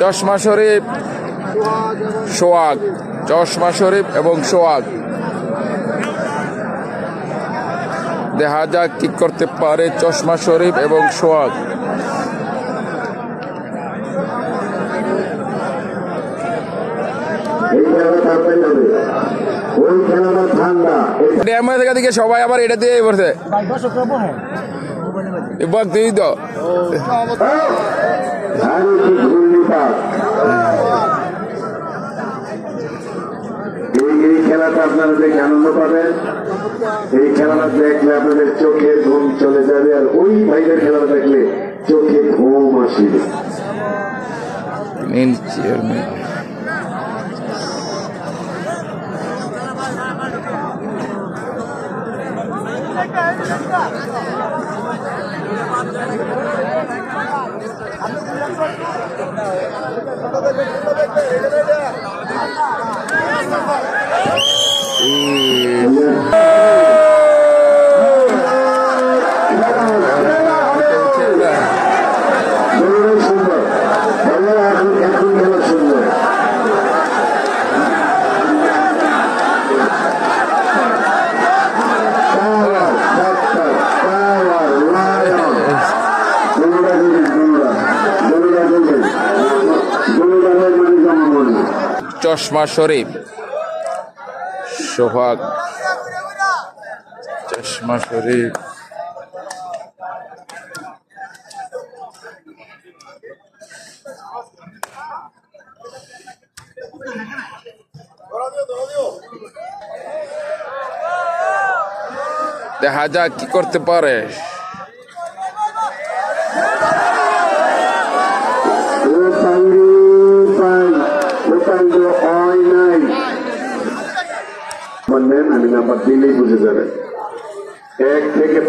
চশমা শরীফ সোয়াগ চশমা শরীফ এবং সোয়াগ দেখা যাক কি করতে পারে চশমা শরীফ এবং সোয়াগ এই খেলাটা তাড়াতাড়ি হবে ওই খেলাটা ঠান্ডা ড্যামের থেকে সবাই আবার এটা দিয়ে পড়ছে এবার তুই তো এই এই খেলাটা আপনারা দেখে আনন্দ পাবেন। এই খেলাটা দেখলে আপনাদের চোখে ঘুম চলে যাবে আর ওই ভাইদের খেলাটা দেখলে চোখে ঘুম আসবে। চেয়ারম্যান চশমা শরীফ। সোহাগ। চশমা শরীফ। দেখা যাক কি করতে পারে। আমার নেন, আমি নাম্বার দিলেই বুঝে যাবেন এক থেকে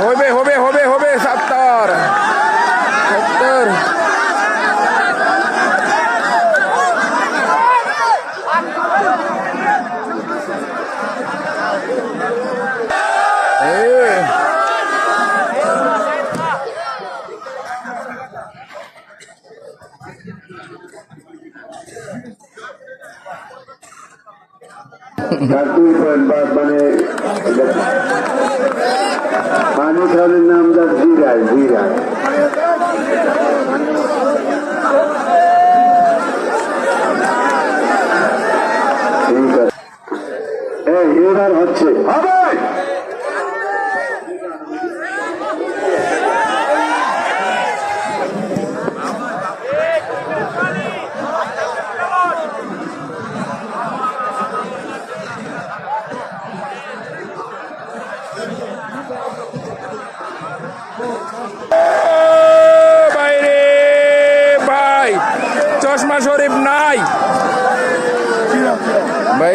হবে হবে হবে হবে সাত্তর। সত্তর। তার দুই মানে পানি নাম এবার হচ্ছে। হবে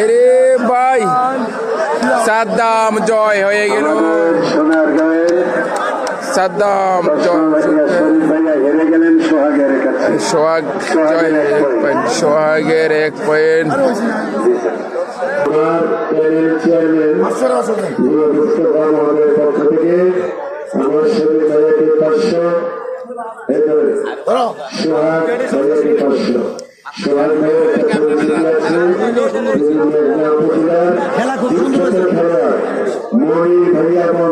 বাইরে ভাই সাদ্দাম জয় হয়ে গেল। সাদ্দাম সোহাগ জয় এক পয়েন্ট সোহাগের এক পয়েন্ট আমার শরীর ভাইয়াকে পাঁচশো সোহাগ ভাইয়াকে পাঁচশো সোহাগ কাছে খেলা খুব সুন্দর হয়েছে। মনির ভাইয়া এবং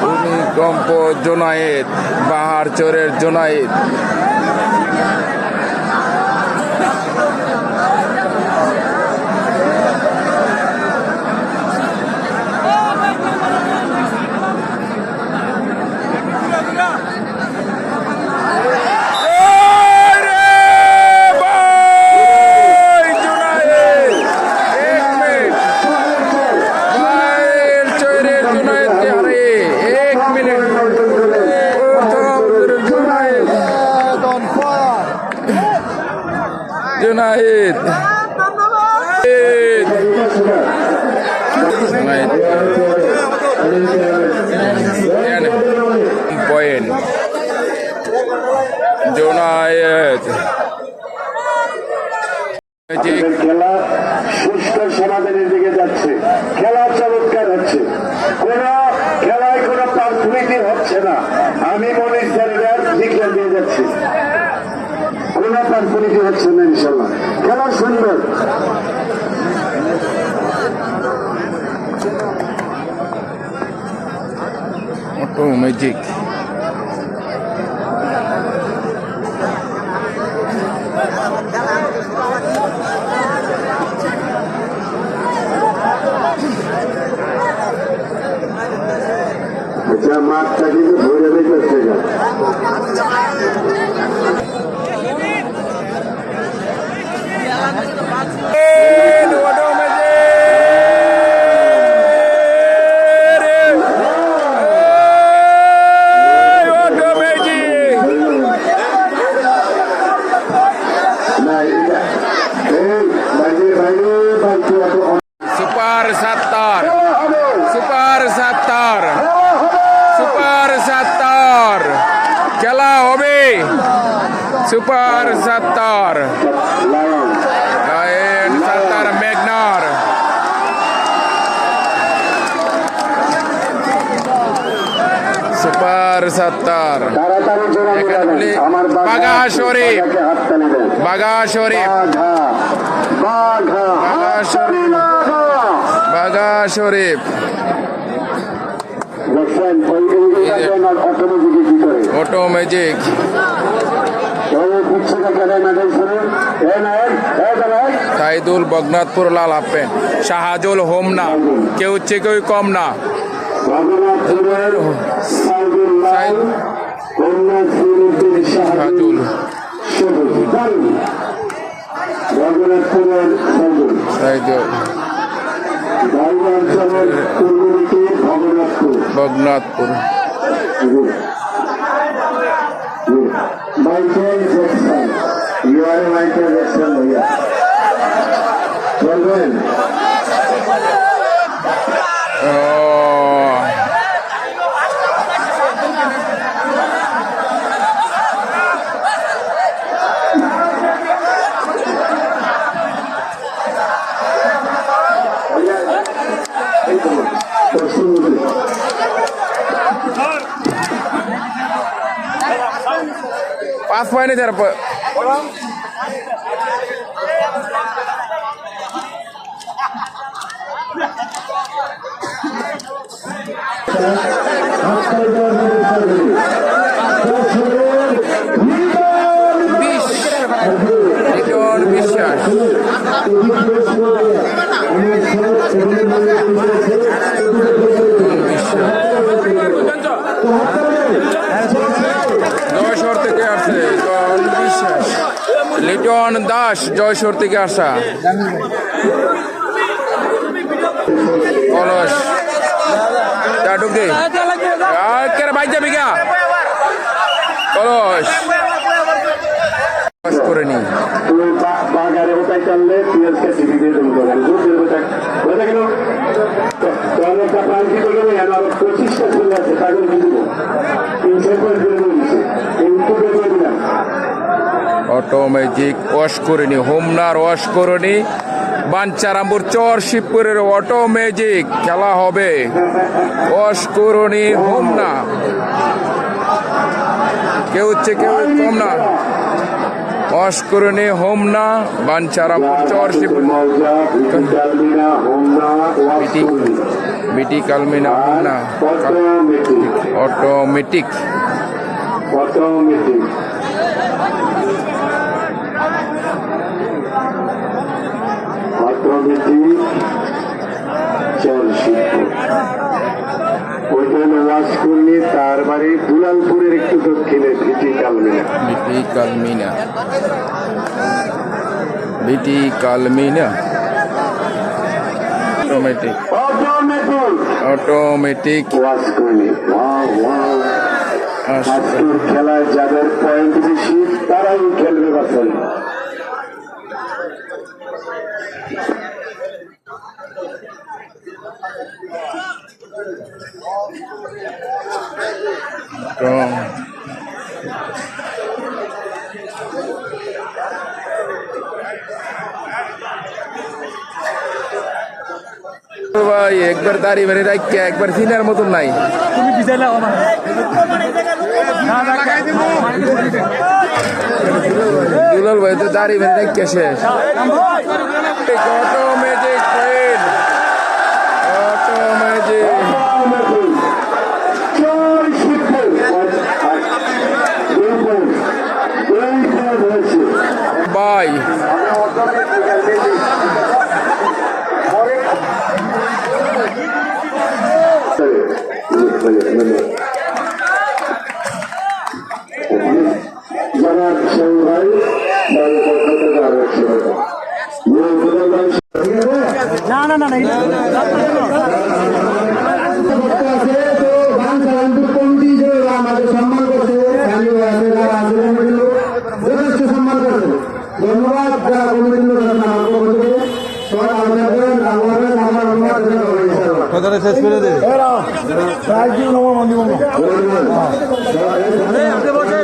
ভূমিকম্প জোনায়েদ বাহার চোরের জোনায়েদ জোনায়েদ খেলা সুস্থ দিকে যাচ্ছে। খেলা চমৎকার হচ্ছে। কোন খেলায় কোন পারফুলিটি হচ্ছে না আমি মনে স্যারেরা ডিক্লেয়ার দিয়ে যাচ্ছি কোন পারফুলিটি হচ্ছে না ইনশাল্লাহ খেলা সুন্দর। অটো ম্যাজিক আচ্ছা মাঠটা কিন্তু ভরে দেখতে গা অটো ম্যাজিক না এটা এই বাইরে বাইরে বাইরে এত সুপার সাত্তার খেলা হবে সুপার সাত্তার খেলা হবে সুপার সাত্তার খেলা হবে super Sattar lion lion Sattar মেঘনার সুপার সাত্তার তাড়াতাড়ি জোড়া এখানে মেলাবেন। বলি আমার বাঘা শরীফ। বাঘাকে হাততালি দেন বাগা শরীফ বাঘা বাঘা বাঘা হাততালি শরীফ। বাঘা বাগা শরীফ দেখছেন ওই এইটা দেন আর অটোমেটিক কি করে অটো ম্যাজিক সাইদুল বগনাথপুর লাল হাফেন শাহাজুল হোমনা কেউ হচ্ছে কেউ কম না। পূর্বদিকে ভগনাথপুর আর মাইকেল জ্যাকসন ভাইয়া বলবেন? ও এই তো জয়সর থেকে আসছে বিশ্বাস। লিটন দাস জয়সর থেকে আসা। কলস কেন ভাই যাবি গা? কলস। করে নি। করে করে করে অটোমেজিক ওয়াশ করে হোমনার ওয়াশ করে বাঞ্চারামপুর চর শিবপুরের অটোমেজিক খেলা হবে। ওয়াশ করনি হোমনা। কেউ হচ্ছে কেউ কম না। ওয়াশ করনি হোমনা, বাঞ্চারামপুর চর শিবপুর। বিটি কালমিনা Homna. Automatic. Automatic. Automatic automatic চল শিল্প করলে তার বাড়ি দুলালপুরের একটু দক্ষিণে ভিটি কালমিনা অটোমেটিক অটোমেটিক ওয়াশ করলে খেলায় যাদের পয়েন্ট বেশি তারাই খেলবে Então, ভাই একবার দাড়ি বেড়ে রাখছে একবার সিনার মতন নাই। তুমি দুলাল ভাই তো দাড়ি বেড়ে রাখছে শেষ। Automatic train automatic. জয় আমাদের সম্মান করছে যথেষ্ট সম্মান করছে ধন্যবাদ যারা কোনোদিন সবাই আলোচনা করেন আমার অনুবাদ কথাটা শেষ করে দে বসে